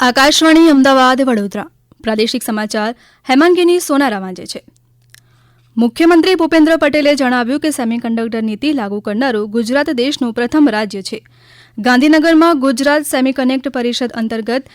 આકાશવાણી અમદાવાદ વડોદરા પ્રાદેશિક સમાચાર હેમાંગીની સોનારા વાંચે છે મુખ્યમંત્રી ભૂપેન્દ્ર પટેલે જણાવ્યું કે સેમિકન્ડક્ટર નીતિ લાગુ કરનારું ગુજરાત દેશનું પ્રથમ રાજ્ય છે ગાંધીનગરમાં ગુજરાત સેમિકનેક્ટ પરિષદ અંતર્ગત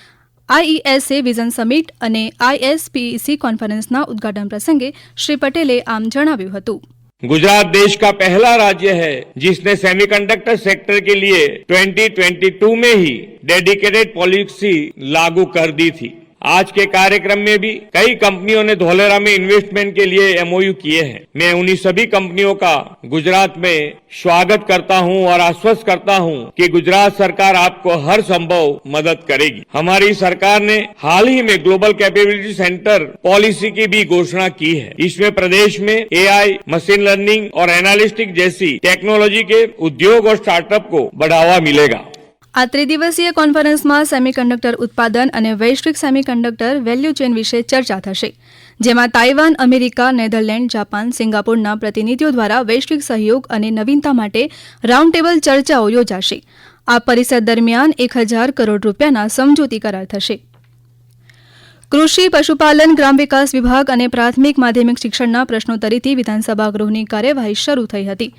આઈઈએસએ વિઝન સમિટ અને આઈએસપીઈસી કોન્ફરન્સના ઉદઘાટન પ્રસંગે શ્રી પટેલે આમ જણાવ્યું હતું गुजरात देश का पहला राज्य है जिसने सेमीकंडक्टर सेक्टर के लिए 2022 में ही डेडिकेटेड पॉलिसी लागू कर दी थी। आज के कार्यक्रम में भी कई कंपनियों ने धोलेरा में इन्वेस्टमेंट के लिए एमओयू किए हैं। मैं उन्हीं सभी कंपनियों का गुजरात में स्वागत करता हूँ और आश्वस्त करता हूँ कि गुजरात सरकार आपको हर संभव मदद करेगी। हमारी सरकार ने हाल ही में ग्लोबल कैपेबिलिटी सेंटर पॉलिसी की भी घोषणा की है। इसमें प्रदेश में एआई मशीन लर्निंग और एनालिस्टिक जैसी टेक्नोलॉजी के उद्योग और स्टार्टअप को बढ़ावा मिलेगा। આ ત્રિદિવસીય કોન્ફરન્સમાં સેમિકન્ડક્ટર ઉત્પાદન અને વૈશ્વિક સેમિકન્ડક્ટર વેલ્યુ ચેન વિશે ચર્ચા થશે, જેમાં તાઇવાન, અમેરિકા, નેધરલેન્ડ, જાપાન, સિંગાપુરના પ્રતિનિધિઓ દ્વારા વૈશ્વિક સહયોગ અને નવીનતા માટે રાઉન્ડ ટેબલ ચર્ચાઓ યોજાશે. આ પરિષદ દરમિયાન એક હજાર કરોડ રૂપિયાના સમજૂતી કરાર થશે. કૃષિ, પશુપાલન, ગ્રામ વિકાસ વિભાગ અને પ્રાથમિક માધ્યમિક શિક્ષણના પ્રશ્નોત્તરીથી વિધાનસભા ગૃહની કાર્યવાહી શરૂ થઈ હતી.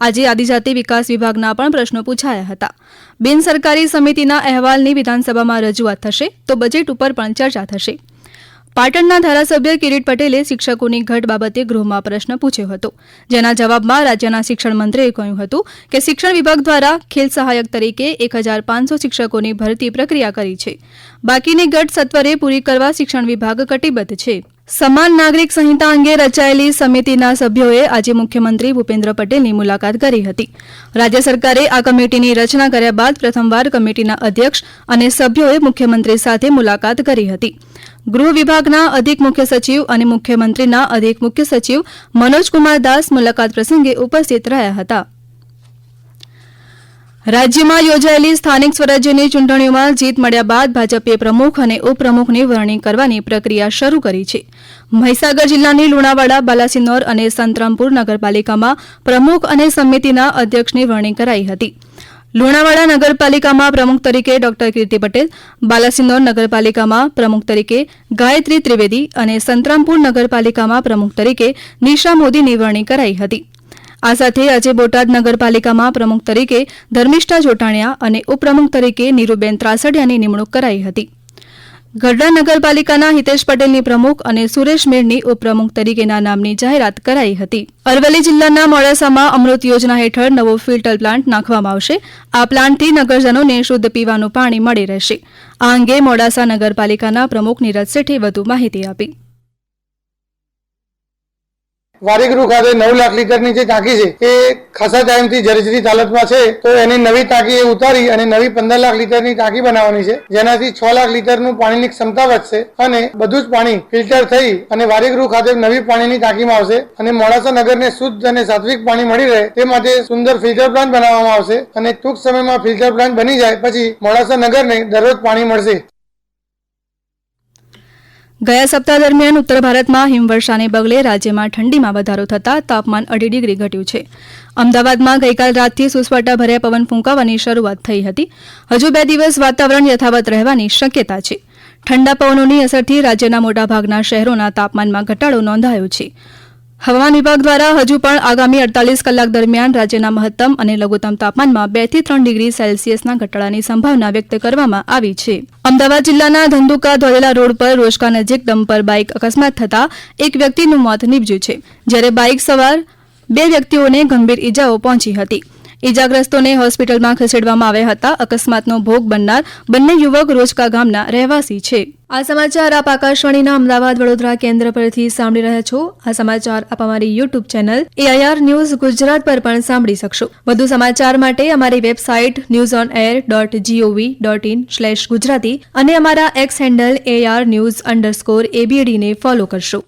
આજે આદિજાતિ વિકાસ વિભાગના પણ પ્રશ્નો પૂછાયા હતા. બિનસરકારી સમિતિના અહેવાલની વિધાનસભામાં રજૂઆત થશે તો બજેટ ઉપર પણ ચર્ચા થશે. પાટણના ધારાસભ્ય કિરીટ પટેલે શિક્ષકોની ઘટ બાબતે ગૃહમાં પ્રશ્ન પૂછ્યો હતો. જેના જવાબમાં રાજ્યના શિક્ષણ મંત્રીએ કહ્યું હતું કે શિક્ષણ વિભાગ દ્વારા ખેલ સહાયક તરીકે એક હજાર પાંચસો શિક્ષકોની ભરતી પ્રક્રિયા કરી છે. બાકીની ઘટ સત્વરે પૂરી કરવા શિક્ષણ વિભાગ કટિબદ્ધ છે. સમાન નાગરિક સંહિતા અંગે રચાયેલી સમિતિના સભ્યોએ આજે મુખ્યમંત્રી ભૂપેન્દ્ર પટેલની મુલાકાત કરી હતી. રાજ્ય સરકારે આ કમિટીની રચના કર્યા બાદ પ્રથમવાર કમિટીના અધ્યક્ષ અને સભ્યોએ મુખ્યમંત્રી સાથે મુલાકાત કરી હતી. ગૃહ વિભાગના અધિક મુખ્ય સચિવ અને મુખ્યમંત્રીના અધિક મુખ્ય સચિવ મનોજકુમાર દાસ મુલાકાત પ્રસંગે ઉપસ્થિત રહ્યા હતા. રાજ્યમાં યોજાયેલી સ્થાનિક સ્વરાજ્યની ચૂંટણીઓમાં જીત મળ્યા બાદ ભાજપે પ્રમુખ અને ઉપપ્રમુખની વરણી કરવાની પ્રક્રિયા શરૂ કરી છે. મહીસાગર જિલ્લાની લુણાવાડા, બાલાસિનોર અને સંતરામપુર નગરપાલિકામાં પ્રમુખ અને સમિતિના અધ્યક્ષની વરણી કરાઈ હતી. લુણાવાડા નગરપાલિકામાં પ્રમુખ તરીકે ડોક્ટર કીર્તિ પટેલ, બાલાસિનોર નગરપાલિકામાં પ્રમુખ તરીકે ગાયત્રી ત્રિવેદી અને સંતરામપુર નગરપાલિકામાં પ્રમુખ તરીકે નિશા મોદીની વરણી કરાઈ હતી. આ સાથે આજે બોટાદ નગરપાલિકામાં પ્રમુખ તરીકે ધર્મિષ્ઠા જોટાણિયા અને ઉપપ્રમુખ તરીકે નીરુબેન ત્રાસડિયાની નિમણૂક કરાઈ હતી. ગઢડા નગરપાલિકાના હિતેશ પટેલની પ્રમુખ અને સુરેશ મીરની ઉપપ્રમુખ તરીકેના નામની જાહેરાત કરાઈ હતી. અરવલ્લી જિલ્લાના મોડાસામાં અમૃત યોજના હેઠળ નવો ફિલ્ટર પ્લાન્ટ નાખવામાં આવશે. આ પ્લાન્ટથી નગરજનોને શુદ્ધ પીવાનું પાણી મળી રહેશે. આ અંગે મોડાસા નગરપાલિકાના પ્રમુખ નીરજ શેઠે વધુ માહિતી આપી. વારીગૃહ ખાતે નવ લાખ લીટરની જે ટાંકી છે. એ ખાસા ટાઈમથી જર્જરિત હાલતમાં છે. તો એની નવી ટાંકી એ ઉતારી અને નવી પંદર લાખ લીટરની ટાંકી બનાવવાની છે. જેનાથી છ લાખ લીટરનું પાણીની ક્ષમતા વધશે અને બધું જ પાણી ફિલ્ટર થઈ અને વારીગૃહ ખાતે નવી પાણીની ટાંકીમાં આવશે અને મોડાસા નગરને શુદ્ધ અને સાત્વિક પાણી મળી રહે તે માટે સુંદર ફિલ્ટર પ્લાન્ટ બનાવવામાં આવશે અને ટૂંક સમયમાં ફિલ્ટર પ્લાન્ટ બની જાય. પછી મોડાસા નગરને દરરોજ પાણી મળશે. ગયા સપ્તાહ દરમિયાન ઉત્તર ભારતમાં હિમવર્ષાને પગલે રાજ્યમાં ઠંડીમાં વધારો થતાં તાપમાન અઢી ડિગ્રી ઘટ્યું છે. અમદાવાદમાં ગઈકાલ રાતથી સુસવાટા ભર્યા પવન ફૂંકાવાની શરૂઆત થઈ હતી. હજુ બે દિવસ વાતાવરણ યથાવત રહેવાની શક્યતા છે. ઠંડા પવનોની અસરથી રાજ્યના મોટાભાગના શહેરોના તાપમાનમાં ઘટાડો નોંધાયો છે. હવામાન વિભાગ દ્વારા હજુ પણ આગામી અડતાલીસ કલાક દરમિયાન રાજ્યના મહત્તમ અને લઘુત્તમ તાપમાનમાં બેથી ત્રણ ડિગ્રી સેલ્સિયસના ઘટાડાની સંભાવના વ્યક્ત કરવામાં આવી છે. અમદાવાદ જિલ્લાના ધંધુકા ધોલેલા રોડ પર રોજકા નજીક ડમ્પર બાઇક અકસ્માત થતા એક વ્યક્તિનું મોત નીપજ્યું છે. જ્યારે બાઇક સવાર બે વ્યક્તિઓને ગંભીર ઇજાઓ પહોંચી હતી. ઇજાગ્રસ્તોને હોસ્પિટલમાં ખસેડવામાં આવ્યા હતા. અકસ્માતનો ભોગ બનનાર બંને યુવક રોજકા ગામના રહેવાસી છે. આ સમાચાર આપ આકાશવાણીના અમદાવાદ વડોદરા કેન્દ્ર પરથી સાંભળી રહ્યા છો. આ સમાચાર આપ અમારી YouTube channel AIR news Gujarat પર પણ સાંભળી શકશો. વધુ સમાચાર માટે અમારી website news on air dot GOV dot in slash Gujarati અને અમારા X handle AR news underscore એબીડીને follow કરશો.